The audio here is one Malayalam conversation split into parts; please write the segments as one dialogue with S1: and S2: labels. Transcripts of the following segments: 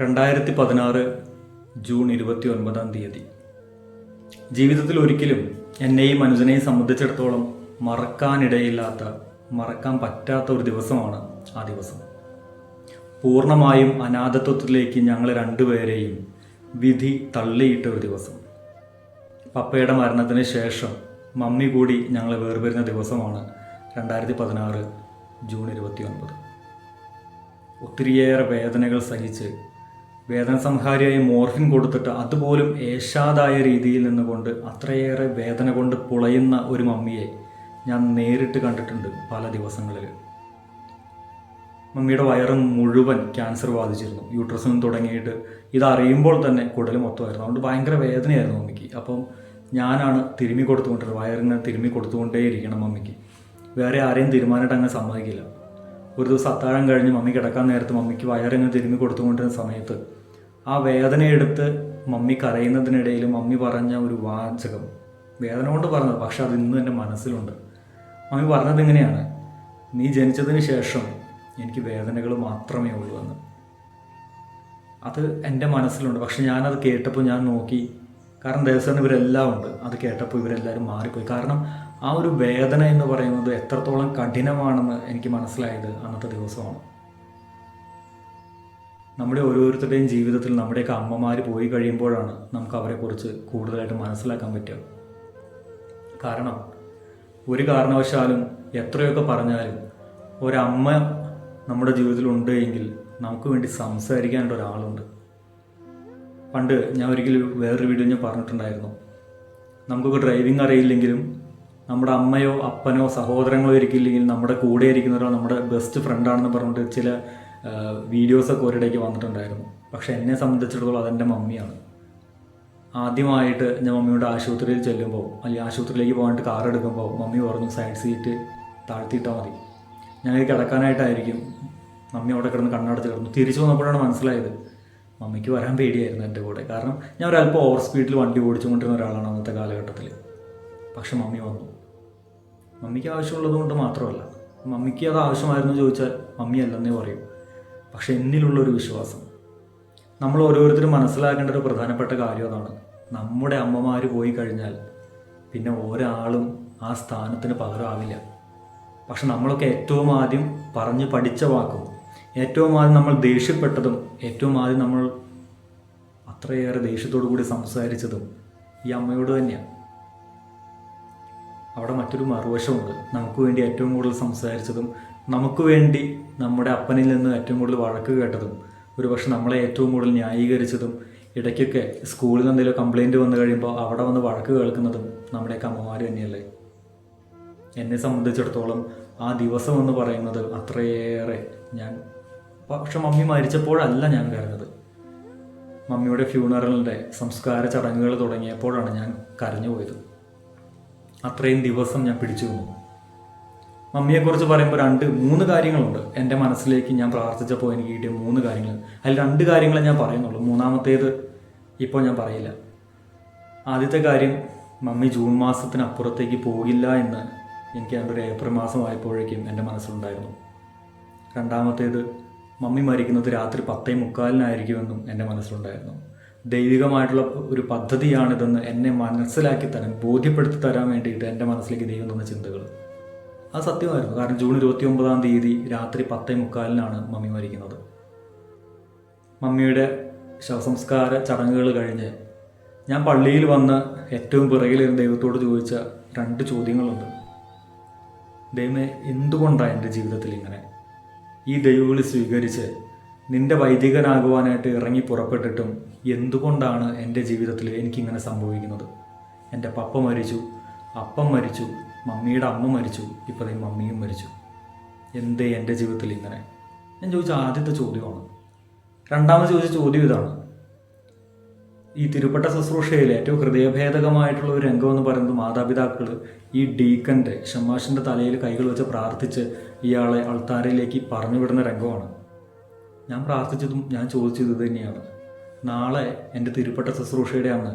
S1: രണ്ടായിരത്തി പതിനാറ് ജൂൺ ഇരുപത്തി ഒൻപതാം തീയതി. ജീവിതത്തിൽ ഒരിക്കലും എന്നെയും അനുജനെയും സംബന്ധിച്ചിടത്തോളം മറക്കാനിടയില്ലാത്ത മറക്കാൻ പറ്റാത്ത ഒരു ദിവസമാണ് ആ ദിവസം. പൂർണമായും അനാഥത്വത്തിലേക്ക് ഞങ്ങൾ രണ്ടുപേരെയും വിധി തള്ളിയിട്ട ഒരു ദിവസം. പപ്പയുടെ മരണത്തിന് ശേഷം മമ്മി കൂടി ഞങ്ങൾ വേർപിരിഞ്ഞ ദിവസമാണ് രണ്ടായിരത്തി പതിനാറ് ജൂൺ ഇരുപത്തി ഒൻപത് ഒത്തിരിയേറെ വേദനകൾ സഹിച്ച് വേദന സംഹാരിയായി മോർഫിൻ കൊടുത്തിട്ട് അതുപോലും ഏഷാദായ രീതിയിൽ നിന്നുകൊണ്ട് അത്രയേറെ വേദന കൊണ്ട് പുളയുന്ന ഒരു മമ്മിയെ ഞാൻ നേരിട്ട് കണ്ടിട്ടുണ്ട് പല ദിവസങ്ങളിൽ മമ്മിയുടെ വയറും മുഴുവൻ ക്യാൻസർ ബാധിച്ചിരുന്നു. യൂട്രസിനും തുടങ്ങിയിട്ട് ഇതറിയുമ്പോൾ തന്നെ കുടൽ മൊത്തമായിരുന്നു. അതുകൊണ്ട് ഭയങ്കര വേദനയായിരുന്നു മമ്മിക്ക്. അപ്പം ഞാനാണ് തിരുമ്മി കൊടുത്തുകൊണ്ടിരുന്നത്. വയറിങ്ങനെ തിരുമ്മി കൊടുത്തുകൊണ്ടേയിരിക്കണം മമ്മിക്ക്. വേറെ ആരെയും തീരുമാനമായിട്ട് അങ്ങനെ സമ്മതിക്കില്ല. ഒരു ദിവസം അത്താഴം കഴിഞ്ഞ് മമ്മി കിടക്കാൻ നേരത്ത് മമ്മിക്ക് വയറിങ്ങനെ തിരുമ്മി കൊടുത്തുകൊണ്ടിരുന്ന സമയത്ത് ആ വേദനയെടുത്ത് മമ്മി കരയുന്നതിനിടയിൽ മമ്മി പറഞ്ഞ ഒരു വാചകം. വേദന കൊണ്ട് പറഞ്ഞത് പക്ഷെ അത് എന്റെ മനസ്സിലുണ്ട്. മമ്മി പറഞ്ഞത് ഇങ്ങനെയാണ് നീ ജനിച്ചതിന് ശേഷം എനിക്ക് വേദനകൾ മാത്രമേ ഉള്ളൂ എന്ന്. അത് എന്റെ മനസ്സിലുണ്ട് പക്ഷെ ഞാനത് കേട്ടപ്പോൾ ഞാൻ നോക്കി. കാരണം ദേവസ്വം ഇവരെല്ലാം ഉണ്ട്. അത് കേട്ടപ്പോൾ ഇവരെല്ലാവരും മാറിപ്പോയി. കാരണം ആ ഒരു വേദന എന്ന് പറയുന്നത് എത്രത്തോളം കഠിനമാണെന്ന് എനിക്ക് മനസ്സിലായത് അന്നത്തെ ദിവസമാണ്. നമ്മുടെ ഓരോരുത്തരുടെയും ജീവിതത്തിൽ നമ്മുടെയൊക്കെ അമ്മമാർ പോയി കഴിയുമ്പോഴാണ് നമുക്ക് അവരെക്കുറിച്ച് കൂടുതലായിട്ട് മനസ്സിലാക്കാൻ പറ്റുക. കാരണം ഒരു കാരണവശാലും എത്രയൊക്കെ പറഞ്ഞാലും ഒരമ്മ നമ്മുടെ ജീവിതത്തിൽ ഉണ്ട് എങ്കിൽ നമുക്ക് വേണ്ടി സംസാരിക്കാനുള്ള ഒരാളുണ്ട്. പണ്ട് ഞാൻ ഒരിക്കലും വേറൊരു വീഡിയോ ഞാൻ പറഞ്ഞിട്ടുണ്ടായിരുന്നു. നമുക്കൊക്കെ ഡ്രൈവിംഗ് അറിയില്ലെങ്കിലും നമ്മുടെ അമ്മയോ അപ്പനോ സഹോദരങ്ങളോ ഇരിക്കില്ലെങ്കിൽ നമ്മുടെ കൂടെ ഇരിക്കുന്നവരോ നമ്മുടെ ബെസ്റ്റ് ഫ്രണ്ടാണെന്ന് പറഞ്ഞിട്ട് ചില വീഡിയോസൊക്കെ ഒരിടയ്ക്ക് വന്നിട്ടുണ്ടായിരുന്നു. പക്ഷെ എന്നെ സംബന്ധിച്ചിടത്തോളം അതെന്റെ മമ്മിയാണ്. ആദ്യമായിട്ട് ഞാൻ മമ്മിയുടെ ആശുപത്രിയിൽ ചെല്ലുമ്പോൾ അല്ലെങ്കിൽ ആശുപത്രിയിലേക്ക് പോകാനായിട്ട് കാർ എടുക്കുമ്പോൾ മമ്മി പറഞ്ഞു സൈഡ് സീറ്റ് താഴ്ത്തിയിട്ടാൽ മതി. ഞങ്ങൾ കിടക്കാനായിട്ടായിരിക്കും. മമ്മി അവിടെ കിടന്ന് കണ്ണടച്ച് കിടന്നു. തിരിച്ചു വന്നപ്പോഴാണ് മനസ്സിലായത് മമ്മിക്ക് വരാൻ പേടിയായിരുന്നു എന്റെ കൂടെ. കാരണം ഞാൻ ഒരല്പം ഓവർ സ്പീഡിൽ വണ്ടി ഓടിച്ചുകൊണ്ടിരുന്ന ഒരാളാണ് അന്നത്തെ കാലഘട്ടത്തിൽ. പക്ഷെ മമ്മി വന്നു. മമ്മിക്ക് ആവശ്യമുള്ളത് കൊണ്ട് മാത്രമല്ല. മമ്മിക്ക് അത് ആവശ്യമായിരുന്നു ചോദിച്ചാൽ മമ്മി അല്ലെന്നേ പറയും. പക്ഷെ എന്നിലുള്ളൊരു വിശ്വാസം. നമ്മൾ ഓരോരുത്തരും മനസ്സിലാക്കേണ്ട ഒരു പ്രധാനപ്പെട്ട കാര്യം അതാണ്. നമ്മുടെ അമ്മമാർ പോയി കഴിഞ്ഞാൽ പിന്നെ ഒരാളും ആ സ്ഥാനത്തിന് പകരമാവില്ല പക്ഷെ നമ്മളൊക്കെ ഏറ്റവും ആദ്യം പറഞ്ഞ് പഠിച്ച വാക്കും ഏറ്റവും ആദ്യം നമ്മൾ ദേഷ്യപ്പെട്ടതും ഏറ്റവും ആദ്യം നമ്മൾ അത്രയേറെ ദേഷ്യത്തോടു കൂടി സംസാരിച്ചതും ഈ അമ്മയോട് തന്നെയാണ് അവിടെ മറ്റൊരു മറുവശമുണ്ട്. നമുക്ക് വേണ്ടി ഏറ്റവും കൂടുതൽ സംസാരിച്ചതും നമുക്ക് വേണ്ടി നമ്മുടെ അപ്പനിൽ നിന്ന് ഏറ്റവും കൂടുതൽ വഴക്ക് കേട്ടതും ഒരു പക്ഷെ നമ്മളെ ഏറ്റവും കൂടുതൽ ന്യായീകരിച്ചതും ഇടയ്ക്കൊക്കെ സ്കൂളിൽ എന്തെങ്കിലും കംപ്ലൈന്റ് വന്നു കഴിയുമ്പോൾ അവിടെ വന്ന് വഴക്ക് കേൾക്കുന്നതും നമ്മുടെയൊക്കെ അമ്മമാർ തന്നെയല്ലേ? എന്നെ സംബന്ധിച്ചിടത്തോളം ആ ദിവസം എന്ന് പറയുന്നത് അത്രയേറെ ഞാൻ പക്ഷെ മമ്മി മരിച്ചപ്പോഴല്ല ഞാൻ കരഞ്ഞത്. മമ്മിയുടെ ഫ്യൂണറലിന്റെ സംസ്കാര ചടങ്ങുകൾ തുടങ്ങിയപ്പോഴാണ് ഞാൻ കരഞ്ഞു പോയത് അത്രയും ദിവസം ഞാൻ പിടിച്ചു പോകും മമ്മിയെക്കുറിച്ച് പറയുമ്പോൾ രണ്ട് മൂന്ന് കാര്യങ്ങളുണ്ട് എന്റെ മനസ്സിലേക്ക് ഞാൻ പ്രാർത്ഥിച്ചപ്പോൾ എനിക്ക് കിട്ടിയ മൂന്ന് കാര്യങ്ങൾ. അതിൽ രണ്ട് കാര്യങ്ങളെ ഞാൻ പറയുന്നുള്ളൂ. മൂന്നാമത്തേത് ഇപ്പോൾ ഞാൻ പറയില്ല. ആദ്യത്തെ കാര്യം മമ്മി ജൂൺ മാസത്തിനപ്പുറത്തേക്ക് പോകില്ല എന്ന് എനിക്ക് എന്റെ ഒരു ഏപ്രിൽ മാസമായപ്പോഴേക്കും എന്റെ മനസ്സിലുണ്ടായിരുന്നു. രണ്ടാമത്തേത് മമ്മി മരിക്കുന്നത് രാത്രി പത്തേ മുക്കാലിനായിരിക്കുമെന്നും എന്റെ മനസ്സിലുണ്ടായിരുന്നു. ദൈവികമായിട്ടുള്ള ഒരു പദ്ധതിയാണിതെന്ന് എന്നെ മനസ്സിലാക്കി തരാൻ ബോധ്യപ്പെടുത്തി തരാൻ വേണ്ടിയിട്ട് എന്റെ മനസ്സിലേക്ക് ദൈവം തന്ന ചിന്തകൾ. അത് സത്യമായിരുന്നു. കാരണം ജൂൺ ഇരുപത്തി ഒമ്പതാം തീയതി രാത്രി പത്തേ മുക്കാലിനാണ് മമ്മി മരിക്കുന്നത്. മമ്മിയുടെ ശവസംസ്കാര ചടങ്ങുകൾ കഴിഞ്ഞ് ഞാൻ പള്ളിയിൽ വന്ന് ഏറ്റവും പിറകിലിരുന്ന് ദൈവത്തോട് ചോദിച്ച രണ്ട് ചോദ്യങ്ങളുണ്ട്. ദൈവമേ എന്തുകൊണ്ടാണ് എന്റെ ജീവിതത്തിൽ ഇങ്ങനെ? ഈ ദൈവവിളി സ്വീകരിച്ച് നിന്റെ വൈദികനാകുവാനായിട്ട് ഇറങ്ങി പുറപ്പെട്ടിട്ടും എന്തുകൊണ്ടാണ് എന്റെ ജീവിതത്തിൽ എനിക്കിങ്ങനെ സംഭവിക്കുന്നത്? എന്റെ പപ്പ മരിച്ചു അപ്പം മരിച്ചു മമ്മിയുടെ അമ്മ മരിച്ചു ഇപ്പോൾ ഈ മമ്മിയും മരിച്ചു. എന്തേ എന്റെ ജീവിതത്തിൽ ഇങ്ങനെ? ഞാൻ ചോദിച്ച ആദ്യത്തെ ചോദ്യമാണ്. രണ്ടാമത് ചോദിച്ച ചോദ്യം ഇതാണ്. ഈ തിരുപ്പട്ട ശുശ്രൂഷയിൽ ഏറ്റവും ഹൃദയഭേദകമായിട്ടുള്ള ഒരു രംഗം എന്ന് പറയുന്നത് മാതാപിതാക്കൾ ഈ ഡീക്കന്റെ ഷമാഷിന്റെ തലയിൽ കൈകൾ വെച്ച് പ്രാർത്ഥിച്ച് ഇയാളെ അൾത്താരയിലേക്ക് പറഞ്ഞു വിടുന്ന രംഗമാണ്. ഞാൻ പ്രാർത്ഥിച്ചതും ഞാൻ ചോദിച്ചത് തന്നെയാണ്. നാളെ എന്റെ തിരുപ്പെട്ട ശുശ്രൂഷയുടെ അന്ന്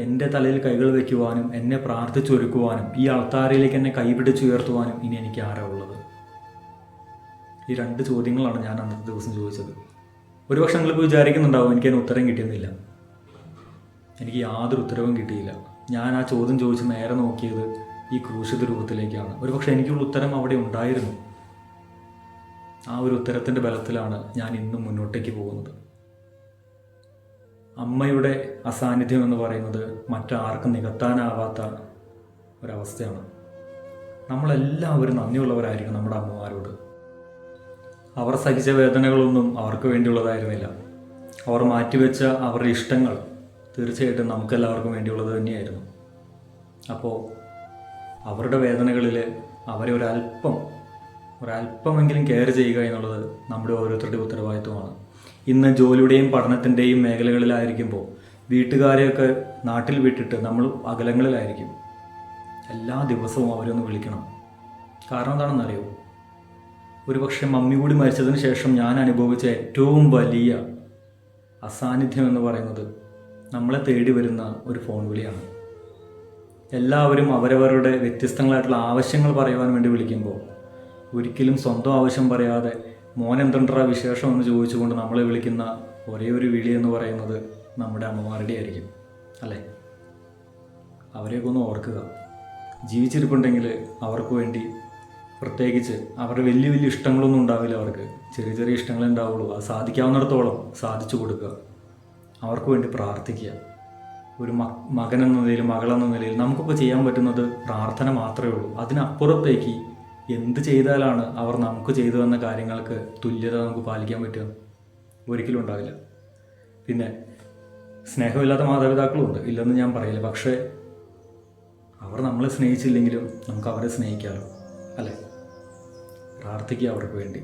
S1: എന്റെ തലയിൽ കൈകൾ വയ്ക്കുവാനും എന്നെ പ്രാർത്ഥിച്ചൊരുക്കുവാനും ഈ അൾത്താരയിലേക്ക് എന്നെ കൈപിടിച്ചുയർത്തുവാനും ഇനി എനിക്ക് ആരാ ഉള്ളത്? ഈ രണ്ട് ചോദ്യങ്ങളാണ് ഞാൻ അന്നത്തെ ദിവസം ചോദിച്ചത്. ഒരുപക്ഷെ നിങ്ങളിപ്പോൾ വിചാരിക്കുന്നുണ്ടാവും എനിക്കതിന് ഉത്തരം കിട്ടിയെന്നില്ല. എനിക്ക് യാതൊരു ഉത്തരവും കിട്ടിയില്ല. ഞാൻ ആ ചോദ്യം ചോദിച്ച് നേരെ നോക്കിയത് ഈ ക്രൂശിത രൂപത്തിലേക്കാണ്. ഒരുപക്ഷെ എനിക്കുള്ള ഉത്തരം അവിടെ ഉണ്ടായിരുന്നു. ആ ഒരു ഉത്തരത്തിന്റെ ബലത്തിലാണ് ഞാൻ ഇന്നും മുന്നോട്ടേക്ക് പോകുന്നത്. അമ്മയുടെ അസാന്നിധ്യം എന്ന് പറയുന്നത് മറ്റാർക്കും നികത്താനാവാത്ത ഒരവസ്ഥയാണ്. നമ്മളെല്ലാവരും നന്ദിയുള്ളവരായിരിക്കും നമ്മുടെ അമ്മമാരോട്. അവർ സഹിച്ച വേദനകളൊന്നും അവർക്ക് വേണ്ടിയുള്ളതായിരുന്നില്ല. അവർ മാറ്റിവെച്ച അവരുടെ ഇഷ്ടങ്ങൾ തീർച്ചയായിട്ടും നമുക്കെല്ലാവർക്കും വേണ്ടിയുള്ളത് തന്നെയായിരുന്നു. അപ്പോൾ അവരുടെ വേദനകളിൽ അവരെ ഒരല്പം ഒരല്പമെങ്കിലും കെയർ ചെയ്യുക എന്നുള്ളത് നമ്മുടെ ഓരോരുത്തരുടെ ഉത്തരവാദിത്വമാണ്. ഇന്ന് ജോലിയുടെയും പഠനത്തിന്റെയും മേഖലകളിലായിരിക്കുമ്പോൾ വീട്ടുകാരെയൊക്കെ നാട്ടിൽ വിട്ടിട്ട് നമ്മൾ അകലങ്ങളിലായിരിക്കും. എല്ലാ ദിവസവും അവരൊന്ന് വിളിക്കണം. കാരണം എന്താണെന്നറിയോ? ഒരുപക്ഷെ മമ്മി കൂടി മരിച്ചതിന് ശേഷം ഞാൻ അനുഭവിച്ച ഏറ്റവും വലിയ അസാന്നിധ്യം എന്ന് പറയുന്നത് നമ്മളെ തേടി വരുന്ന ഒരു ഫോൺ വിളിയാണ്. എല്ലാവരും അവരവരുടെ വ്യത്യസ്തങ്ങളായിട്ടുള്ള ആവശ്യങ്ങൾ പറയുവാൻ വേണ്ടി വിളിക്കുമ്പോൾ ഒരിക്കലും സ്വന്തം ആവശ്യം പറയാതെ മോൻ എന്തുണ്ടാ വിശേഷം എന്ന് ചോദിച്ചുകൊണ്ട് നമ്മളെ വിളിക്കുന്ന ഒരേ ഒരു വിളി എന്ന് പറയുന്നത് നമ്മുടെ അമ്മമാരുടെ ആയിരിക്കും അല്ലേ? അവരെയൊക്കെ ഒന്ന് ഓർക്കുക. ജീവിച്ചിരിപ്പുണ്ടെങ്കിൽ അവർക്ക് വേണ്ടി പ്രത്യേകിച്ച് അവരുടെ വലിയ വലിയ ഇഷ്ടങ്ങളൊന്നും ഉണ്ടാവില്ല അവർക്ക്. ചെറിയ ചെറിയ ഇഷ്ടങ്ങളെ ഉണ്ടാവുള്ളൂ. അത് സാധിക്കാവുന്നിടത്തോളം സാധിച്ചു കൊടുക്കുക. അവർക്ക് വേണ്ടി പ്രാർത്ഥിക്കുക. ഒരു മകൻ എന്ന നിലയിൽ മകളെന്ന നിലയിൽ നമുക്കിപ്പോൾ ചെയ്യാൻ പറ്റുന്നത് പ്രാർത്ഥന മാത്രമേ ഉള്ളൂ. അതിനപ്പുറത്തേക്ക് എന്ത് ചെയ്താലാണ് അവർ നമുക്ക് ചെയ്തു തന്ന കാര്യങ്ങൾക്ക് തുല്യത നമുക്ക് പാലിക്കാൻ പറ്റുക? ഒരിക്കലും ഉണ്ടാവില്ല. പിന്നെ സ്നേഹമില്ലാത്ത മാതാപിതാക്കളും ഉണ്ട്. ഇല്ലെന്ന് ഞാൻ പറയില്ല. പക്ഷേ അവർ നമ്മളെ സ്നേഹിച്ചില്ലെങ്കിലും നമുക്ക് അവരെ സ്നേഹിക്കാമല്ലോ അല്ലേ? പ്രാർത്ഥിക്കുക അവർക്ക് വേണ്ടി.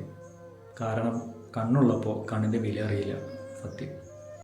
S1: കാരണം കണ്ണുള്ളപ്പോൾ കണ്ണിന്റെ വില അറിയില്ല. സത്യം.